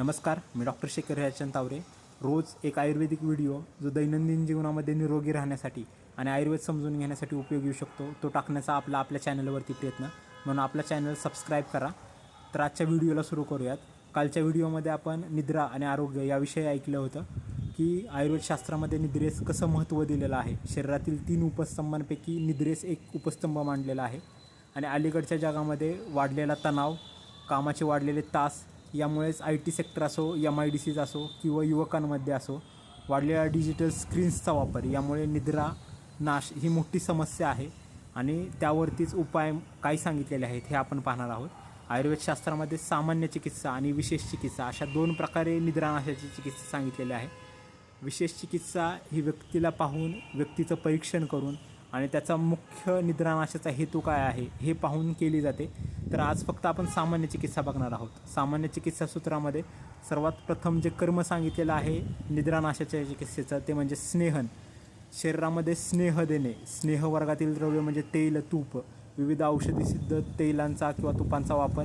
नमस्कार मी डॉक्टर शेखर ह्याचंद तावरे. रोज एक आयुर्वेदिक व्हिडिओ जो दैनंदिन जीवनामध्ये निरोगी राहण्यासाठी आणि आयुर्वेद समजून घेण्यासाठी उपयोग येऊ शकतो तो टाकण्याचा आपला आपल्या चॅनलवरती प्रयत्न. म्हणून आपला चॅनल सबस्क्राईब करा. तर आजच्या व्हिडिओला सुरू करूयात. कालच्या व्हिडिओमध्ये आपण निद्रा आणि आरोग्य याविषयी ऐकलं होतं की आयुर्वेदशास्त्रामध्ये निद्रेस कसं महत्त्व दिलेलं आहे. शरीरातील तीन उपस्तंभांपैकी निद्रेस एक उपस्तंभ मांडलेला आहे. आणि अलीकडच्या जगामध्ये वाढलेला तणाव कामाचे वाढलेले तास यामुळेच आय टी सेक्टर असो एम आय डी सीज असो किंवा युवकांमध्ये असो वाढलेला डिजिटल स्क्रीन्सचा वापर यामुळे निद्रा नाश ही मोठी समस्या आहे. आणि त्यावरतीच उपाय काय सांगितलेले आहेत हे आपण पाहणार आहोत. आयुर्वेदशास्त्रामध्ये सामान्य चिकित्सा आणि विशेष चिकित्सा अशा दोन प्रकारे निद्रानाशाची चिकित्सा सांगितलेली आहे. विशेष चिकित्सा ही व्यक्तीला पाहून व्यक्तीचं परीक्षण करून आणि त्याचा मुख्य निद्रानाशाचा हेतू काय आहे हे पाहून केली जाते. तर आज फक्त आपण सामान्य चिकित्सा बघणार आहोत. सामान्य चिकित्सा सूत्रामध्ये सर्वात प्रथम जे कर्म सांगितलेलं आहे निद्रानाशाच्या चिकित्सेचं ते म्हणजे स्नेहन. शरीरामध्ये स्नेह देणे. स्नेह वर्गातील द्रव्य म्हणजे तेल तूप. विविध औषधी सिद्ध तेलांचा किंवा तुपांचा वापर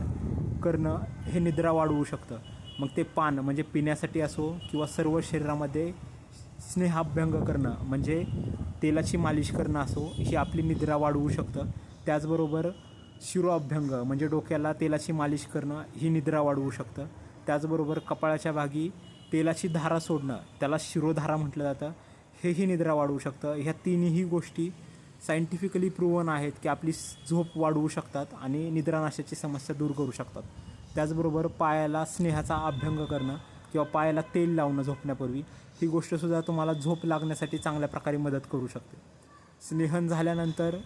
करणं हे निद्रा वाढवू शकतं. मग ते पान म्हणजे पिण्यासाठी असो किंवा सर्व शरीरामध्ये स्नेहाभ्यंग करणं म्हणजे तेलाची मालिश करणं असो ही आपली निद्रा वाढवू शकतं. त्याचबरोबर शिरोअभ्यंग म्हणजे डोक्याला तेलाची मालिश करणं ही निद्रा वाढवू शकतं. त्याचबरोबर कपाळाच्या भागी तेलाची धारा सोडणं त्याला शिरोधारा म्हटलं जातं. हेही निद्रा वाढवू शकतं. ह्या तिन्ही गोष्टी सायंटिफिकली प्रूवन आहेत की आपली झोप वाढवू शकतात आणि निद्रानाशाची समस्या दूर करू शकतात. त्याचबरोबर पायाला स्नेहाचा अभ्यंग करणं किंवा पायाला तेल लावणं झोपण्यापूर्वी ही गोष्टसुद्धा तुम्हाला झोप लागण्यासाठी चांगल्या प्रकारे मदत करू शकते. स्नेहन झाल्यानंतर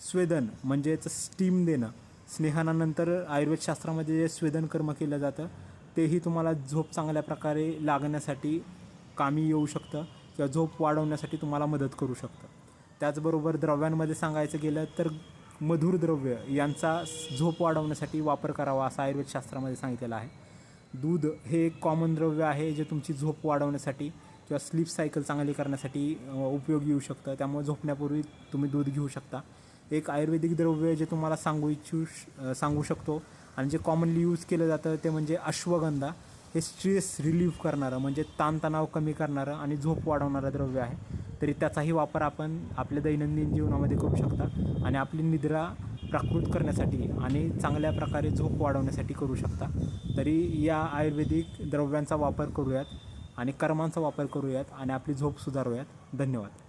स्वेदन म्हणजेच स्टीम देणं. स्नेहनानंतर आयुर्वेदशास्त्रामध्ये जे स्वेदन कर्म केलं जातं तेही तुम्हाला झोप चांगल्या प्रकारे लागण्यासाठी कामी येऊ शकतं किंवा झोप वाढवण्यासाठी तुम्हाला मदत करू शकतं. त्याचबरोबर द्रव्यांमध्ये सांगायचं गेलं तर मधुर द्रव्य यांचा झोप वाढवण्यासाठी वापर करावा असं आयुर्वेदशास्त्रामध्ये सांगितलेलं आहे. दूध हे एक कॉमन द्रव्य आहे जे तुमची झोप वाढवण्यासाठी किंवा स्लीप सायकल चांगली करण्यासाठी उपयोगी येऊ शकतं. त्यामुळे झोपण्यापूर्वी तुम्ही दूध घेऊ शकता. एक आयुर्वेदिक द्रव्य जे तुम्हाला सांगू इच्छू श- सांगू शकतो. आणि जे कॉमनली यूज केलं जातं ते म्हणजे अश्वगंधा. हे स्ट्रेस रिलीफ करणारं म्हणजे ताणतणाव कमी करणारं आणि झोप वाढवणारं द्रव्य आहे. तरी त्याचाही वापर आपण आपल्या दैनंदिन जीवनामध्ये करू शकता आणि आपली निद्रा प्राकृत करण्यासाठी आणि चांगल्या प्रकारे झोप वाढवण्यासाठी करू शकता. तरी या आयुर्वेदिक द्रव्यांचा वापर करूयात आणि कर्मांचा वापर करूयात आणि आपली झोप सुधारूयात. धन्यवाद.